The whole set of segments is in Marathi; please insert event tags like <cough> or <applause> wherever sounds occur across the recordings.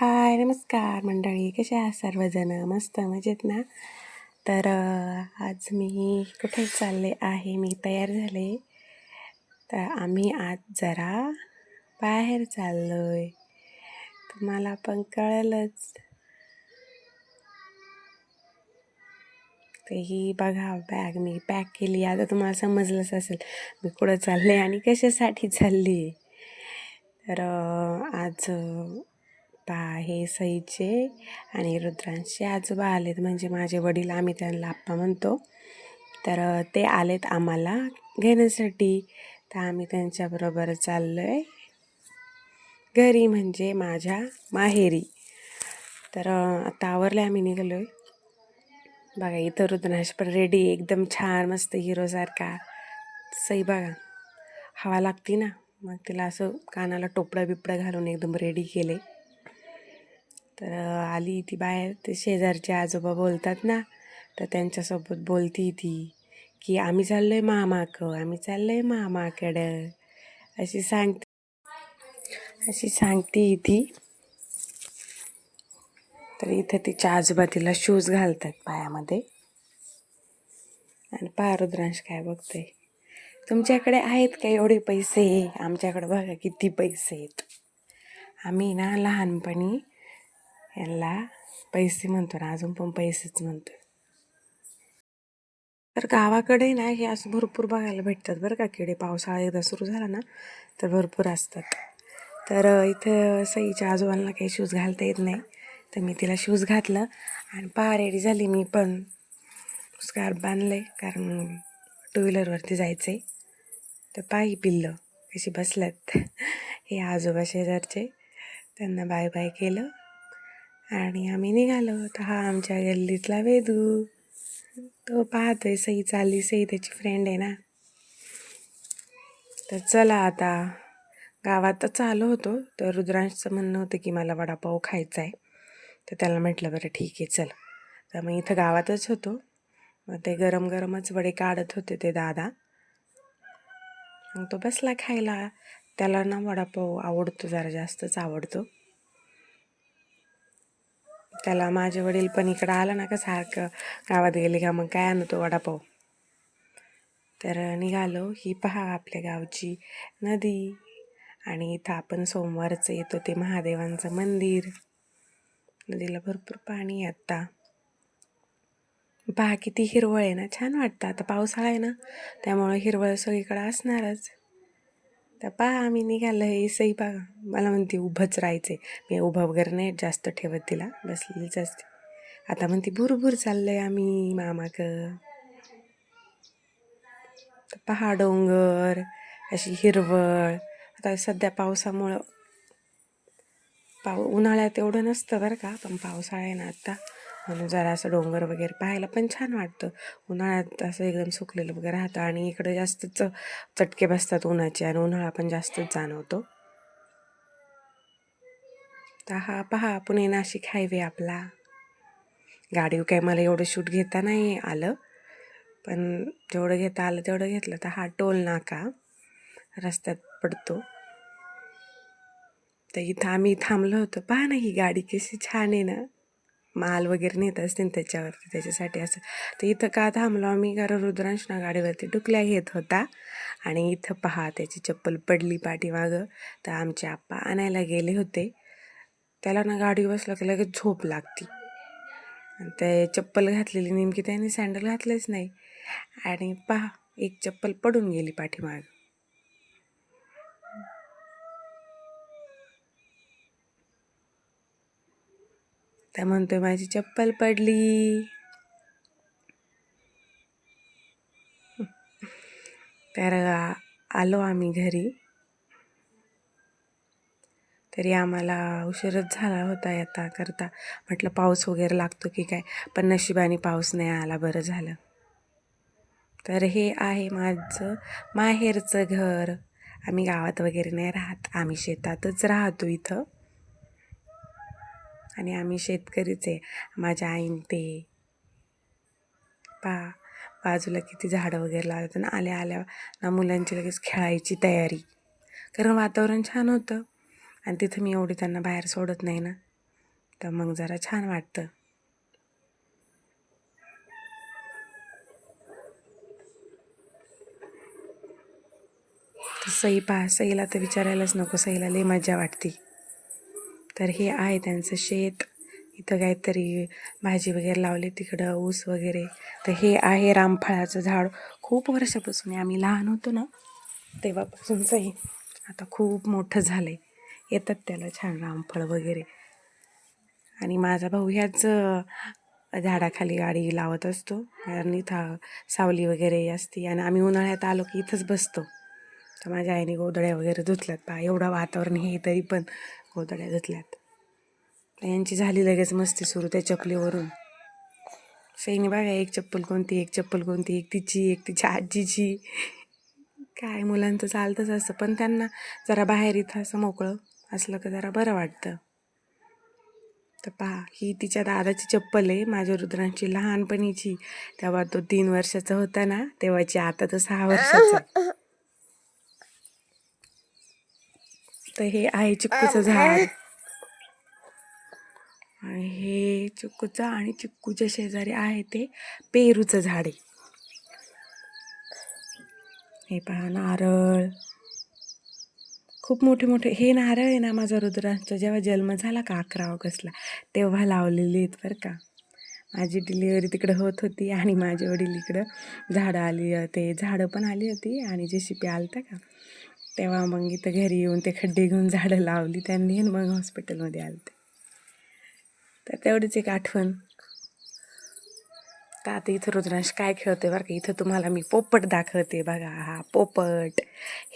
हाय नमस्कार मंडळी. कसे आहात सर्वजण? मस्त मजेत ना? तर आज मी कुठे चालले आहे? मी तयार झाले. तर आम्ही आज जरा बाहेर चाललो आहे तुम्हाला पण कळलंच. तेही बघा बॅग मी पॅक केली. आता तुम्हाला समजलंच असेल मी कुठं चालले आणि कशासाठी चालली. तर आज पा हे सईचे आणि रुद्रांशचे आजोबा आलेत म्हणजे माझे वडील आम्ही त्यांना आप्पा म्हणतो. तर ते आलेत आम्हाला घेण्यासाठी. तर आम्ही त्यांच्याबरोबर चाललो आहे घरी म्हणजे माझ्या माहेरी. तर आता आवरले आम्ही निघालो आहे बघा इथं रुद्रांश पण रेडी एकदम छान मस्त हिरोसारखा सई बघा हवा लागती ना? मग तिला असं कानाला टोपडं बिपडं घालून एकदम रेडी केले तर आली ती बाहेर. ते शेजारचे आजोबा बोलतात ना तर त्यांच्यासोबत बोलती ती की आम्ही चाललो आहे मामाकं आम्ही चाललो आहे मामाकडं. अशी सांगते अशी सांगते ती. तर इथं तिच्या आजोबा तिला शूज घालतात पायामध्ये. आणि पारुद्रांश काय बघतोय. तुमच्याकडे आहेत का एवढे पैसे? आमच्याकडे बघा किती पैसे आहेत. आम्ही ना लहानपणी यांना पैसे म्हणतो ना अजून पण पैसेच म्हणतो तर गावाकडे ना हे असं भरपूर बघायला भेटतात बरं का किडे पावसाळा एकदा सुरू झाला ना तर भरपूर असतात. तर इथं सईच्या आजोबांना काही शूज घालता येत नाही तर मी तिला शूज घातलं आणि पहा रेडी झाली मी पण. स्कार्फ बांधलं आहे कारण टू व्हीलरवरती जायचं आहे तर पायी पिल्लं कशी बसल्यात. हे आजोबा शेजारचे त्यांना बाय बाय केलं. आणि आम्ही निघालो. तर हा आमच्या गल्लीतला वेदू. तो पाहतोय सई चालली. सई त्याची फ्रेंड आहे ना. तर चला आता. गावातच आलो होतो. तर रुद्रांशचं म्हणणं होतं की मला वडापाव खायचा आहे तर त्याला म्हटलं बरं ठीक आहे चल. तर मग इथं गावातच होतो. मग ते गरम गरमच वडे काढत होते ते दादा. मग तो बसला खायला. त्याला ना वडापाव आवडतो जरा जास्तच आवडतो. त्याला माझे वडील पण इकडं आलं ना का सारखं. गावात गेले का मग काय आणतो वडापाव? तर निघालो. ही पहा आपल्या गावची नदी. आणि इथं आपण सोमवारचं येतो ते महादेवांचं मंदिर. नदीला भरपूर पाणी आहे आत्ता पहा किती हिरवळ आहे ना. छान वाटतं. आता पावसाळा आहे ना. त्यामुळं हिरवळ सगळीकडं असणारच. तर पहा आम्ही निघालं हे सई बघा मला म्हणते उभंच राहायचे मी उभं वगैरे नाही जास्त ठेवत तिला. बसलेलीच असते आता म्हणते भुरभुर चाललंय आम्ही मामाक. तर पहा डोंगर अशी हिरवळ. आता सध्या पावसामुळं पाव उन्हाळ्यात एवढं नसतं बरं का पण पावसाळा आहे ना आता. म्हणून जरा असं डोंगर वगैरे पाहायला पण छान वाटतं. उन्हाळ्यात असं एकदम सुकलेलं वगैरे राहतं आणि इकडे जास्तच चटके बसतात उन्हाचे आणि उन्हाळा पण जास्तच जाणवतो. तर हा पहा पुणे नाशिक हायवे आपला. गाडी काय मला एवढं शूट घेता नाही आलं पण जेवढं घेता आलं तेवढं घेतलं. तर हा टोल नाका रस्त्यात पडतो. तर इथं आम्ही थांबलो होतो. पहा ना ही गाडी कशी छान आहे ना. माल वगैरे नेत असतील त्याच्यावरती त्याच्यासाठी असं. तर इथं का थांबलो आम्ही? कारण रुद्रांशना गाडीवरती डुकल्या घेत होता. आणि इथं पहा त्याची चप्पल पडली पाठीमागं. तर आमचे आप्पा आणायला गेले होते. त्याला ना गाडी बसला की लगेच झोप लागती. आणि ते चप्पल घातलेली नेमकी त्याने सँडल घातलेच नाही. आणि पहा एक चप्पल पडून गेली पाठीमागं. त्या म्हणतोय माझी चप्पल पडली. तर आलो आम्ही घरी. तरी आम्हाला उशीरच झाला होता येता करता. म्हटलं पाऊस वगैरे लागतो की काय? पण नशिबाने पाऊस नाही आला बरं झालं. तर हे आहे माझं माहेरचं घर. आम्ही गावात वगैरे नाही राहत. आम्ही शेतातच राहतो इथं. आणि आम्ही शेतकरीच आहे. माझ्या आईन ते. पा बाजूला किती झाडं वगैरे लावतात आणि आल्या आल्या ना मुलांची लगेच खेळायची तयारी. कारण वातावरण छान होतं. आणि तिथं मी एवढी त्यांना बाहेर सोडत नाही ना. तर मग जरा छान वाटतं. सई पहा सईला तर विचारायलाच नको. सईला लई मजा वाटते. तर हे आहे त्यांचं शेत. इथं काहीतरी भाजी वगैरे लावली तिकडं ऊस वगैरे. तर हे आहे रामफळाचं झाड. खूप वर्षापासून आम्ही लहान होतो ना तेव्हापासूनच आता खूप मोठं झालं आहे येतात त्याला छान रामफळ वगैरे. आणि माझा भाऊ ह्याच झाडाखाली गाडी लावत असतो. कारण इथं सावली वगैरे असते. आणि आम्ही उन्हाळ्यात आलो की इथंच बसतो. तर माझ्या आईने गोधड्या वगैरे धुतल्यात पा एवढं वातावरण हे तरी पण गोधड्या धुतल्यात. यांची झाली लगेच मस्ती सुरू त्या चपलीवरून. सईने बघा एक चप्पल कोणती एक चप्पल कोणती एक तिची एक तिच्या आजीची. काय मुलांचं चालतंच असं पण त्यांना जरा बाहेर इथं असं मोकळं असलं का जरा बरं वाटतं. तर पहा ही तिच्या दादाची चप्पल आहे माझ्या रुद्रांची लहानपणीची. तेव्हा तो तीन वर्षाचा होता ना तेव्हाची आता तर सहा वर्षाचा आहे. तर हे आहे चिक्कूचं झाड. आणि हे चिक्कूचं आणि चिक्कूच्या शेजारी आहे ते पेरूचं झाड आहे. हे पहा नारळ. खूप मोठे मोठे हे नारळ आहे ना माझा रुद्रांचा जेव्हा जन्म झाला का अकरा ऑगस्टला तेव्हा लावलेले आहेत बरं का. माझी डिलिव्हरी तिकडं होत होती आणि माझे वडील इकडं झाडं आली ते झाडं पण आली होती आणि जे शिपी आलता का तेव्हा मग इथं घरी येऊन ते खड्डे घेऊन झाडं लावली त्यांनी आणि मग हॉस्पिटलमध्ये आलते. तर तेवढीच एक आठवण. तर आता इथं रुद्रांश काय खेळते बरं का? इथं तुम्हाला मी पोपट दाखवते बघा. हा पोपट.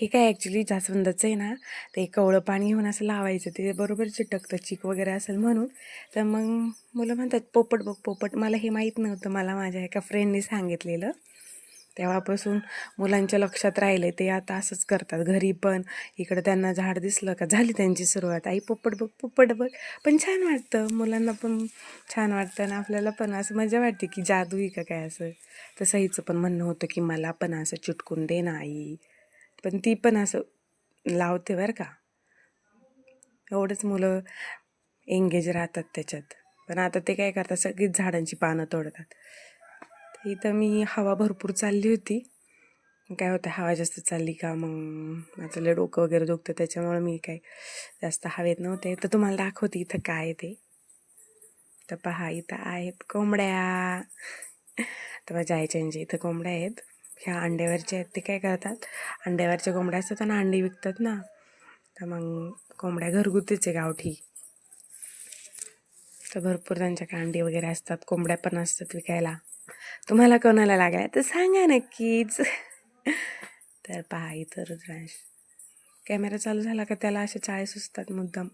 हे काय ॲक्च्युली जास्वंदाचं आहे ना? ते कवळं पाणी घेऊन असं लावायचं ते बरोबर चिटकतं चिक वगैरे असेल म्हणून. तर मग मुलं म्हणतात पोपट बघ पोपट. मला हे माहीत नव्हतं मला माझ्या एका फ्रेंडने सांगितलेलं. तेव्हापासून मुलांच्या लक्षात राहिले ते आता असंच करतात. घरी पण इकडं त्यांना झाड दिसलं का? झाली त्यांची सुरुवात. आई पोपट बघ पोपट बघ. पण छान वाटतं. मुलांना पण छान वाटतं आणि आपल्याला पण असं मजा वाटते की जादू आहे का काय असं. तसं हिचं पण म्हणणं होतं की मला पण असं चुटकून दे ना आई. पण ती पण असं लावते बरं का. एवढंच मुलं एंगेज राहतात त्याच्यात. पण आता ते काय करतात? सगळीच झाडांची पानं तोडतात. इथं मी हवा भरपूर चालली होती. काय होतं हवा जास्त चालली का मग? माझं लय डोकं वगैरे दुखतं त्याच्यामुळं मी काय जास्त हवेत नव्हते. तर तुम्हाला दाखवते इथं काय आहे ते. तर पहा इथं आहेत कोंबड्या. तर माझ्या आईच्या इथं कोंबड्या आहेत. ह्या अंड्यावरच्या आहेत ते काय करतात? अंड्यावरच्या कोंबड्या असतात आणि अंडी विकतात ना. तर मग कोंबड्या घरगुतीच आहे गावठी. तर भरपूर त्यांच्याकडे अंडी वगैरे असतात कोंबड्या पण असतात विकायला. तुम्हाला कोणाला लागला तर सांगा नक्कीच. तर पहा इथं रुद्रांश. कॅमेरा चालू झाला का त्याला असे चाळे सुचतात मुद्दाम.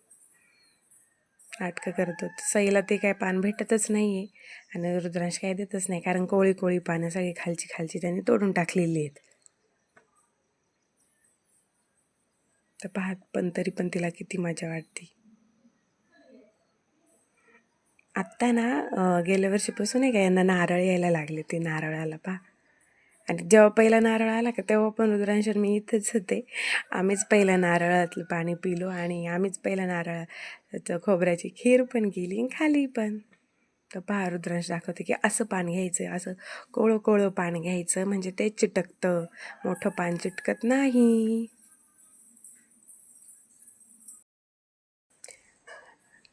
नाटकं करतो. सईला ते काय पान भेटतच नाही आहे आणि रुद्रांश काय देतच नाही. कारण कोळी कोळी पानं सगळी खालची खालची त्यांनी तोडून टाकलेली आहेत. तर पाहत पण तरी पण तिला किती मजा वाटते. आत्ता ना गेल्या वर्षीपासून आहे का यांना नारळ यायला लागले ते नारळाला पहा. आणि जेव्हा पहिला नारळ आला का तेव्हा पण रुद्रांशर मी इथंच होते. आम्हीच पहिल्या नारळातलं पाणी पिलो आणि आम्हीच पहिल्या नारळाचं खोबऱ्याची खीर पण केली आणि खाली पण. तर पहा रुद्रांश दाखवते की असं पान घ्यायचं असं कोळं कोळं पान घ्यायचं म्हणजे ते चिटकतं. मोठं पान चिटकत नाही.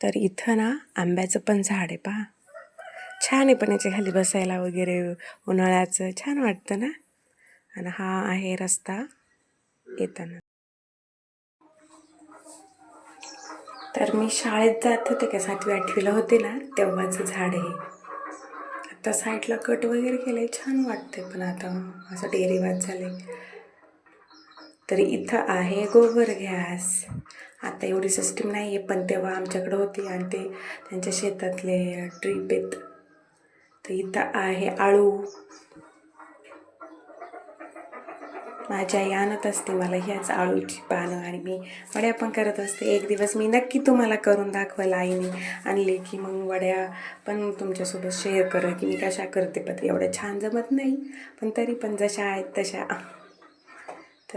तर इथं ना आंब्याचं पण झाड आहे पहा छान आहे पण याच्या खाली बसायला वगैरे उन्हाळ्याचं. छान वाटतं ना? आणि हा आहे रस्ता येताना. तर मी शाळेत जात होते का? सातवी आठवीला होते ना तेव्हाचं झाड आहे आता साईडला कट वगैरे केलं आहे छान वाटते पण आता असं डेअरीवाद झाले तर इथं आहे गोबर गॅस. आता एवढी सिस्टीम नाही आहे पण तेव्हा आमच्याकडे होती आणि ते त्यांच्या शेतातले ट्रीप आहेत तर इथं आहे आळू. माझी आई आणत असते मला ह्याच आळूची पानं आणि मी वड्या पण करत असते. एक दिवस मी नक्की तुम्हाला करून दाखवायला आईने आणले की मग वड्या पण तुमच्यासोबत शेअर करा की मी कशा करते पण एवढ्या छान जमत नाही. पण तरी पण जशा आहेत तशा.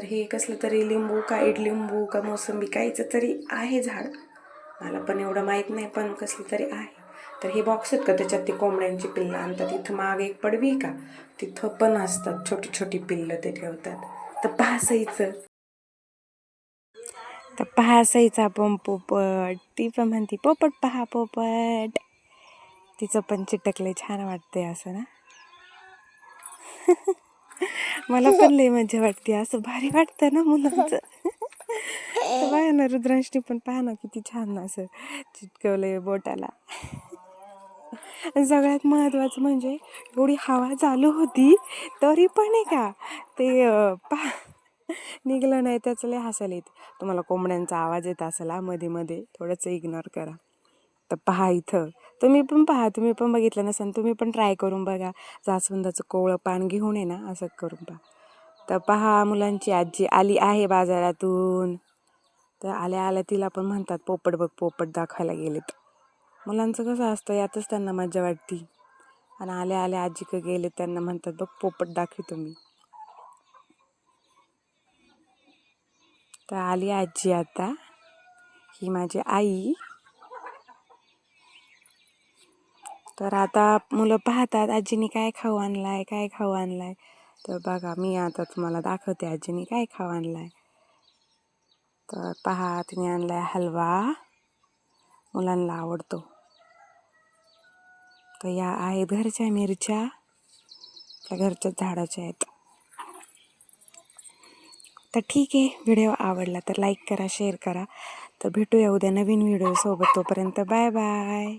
तर हे कसलं तरी लिंबू का इडलिंबू का मोसंबी काहीचं तरी आहे झाड. मला पण एवढं माहीत नाही पण कसलं तरी आहे. तर हे बॉक्स आहेत का त्याच्यात ती कोंबड्यांची पिल्लं आणतात? इथं मागे एक पडवी का? तिथं पण असतात छोटी छोटी पिल्लं ते ठेवतात. तर पाहायचं तर पाहायचा पण पोपट. ती पण म्हणते पोपट पहा पोपट. तिचं पण चिटकले छान वाटते असं ना? <laughs> मला पण लई मजा वाटते. असं भारी वाटतं ना मुलांचं. तर बघा ना रुद्रांशनी पण पाहा ना किती छान असं चिटकवलंय बोटाला. आणि सगळ्यात महत्त्वाचं म्हणजे एवढी हवा चालू होती तरी पण आहे का? ते पा निघलं नाही त्याचं लय हसायला येते. तुम्हाला कोंबड्यांचा आवाज येत असला मध्ये मध्ये. थोडंसं इग्नोर करा. तर पहा इथं. तुम्ही पण पहा तुम्ही पण बघितलं नसेल तुम्ही पण ट्राय करून बघा. जास्वंदाचं कोवळं पान घेऊन ये ना असं करून पहा. तर पहा मुलांची आजी आली आहे बाजारातून. तर आल्या आल्या तिला पण म्हणतात पोपट बघ पोपट दाखवायला गेलेत. मुलांचं कसं असतं यातच त्यांना मजा वाटते. आणि आल्या आल्या आजीकडे गेले त्यांना म्हणतात बघ पोपट दाखवतो मी तर आली आजी आता ही माझी आई. तर आता मुलं पाहतात आजीने काय खाऊ आणलाय? काय खाऊ आणलाय? तर बघा मी आता तुम्हाला दाखवते आजीने काय खाऊ आणलाय? तर पहा तिने आणलाय हलवा. मुलांना आवडतो. तर या आहेत घरच्या मिरच्या. त्या घरच्याच झाडाच्या आहेत. तर ठीक आहे व्हिडिओ आवडला तर लाईक करा शेअर करा. तर भेटूया उद्या नवीन व्हिडिओसोबत. तोपर्यंत बाय बाय.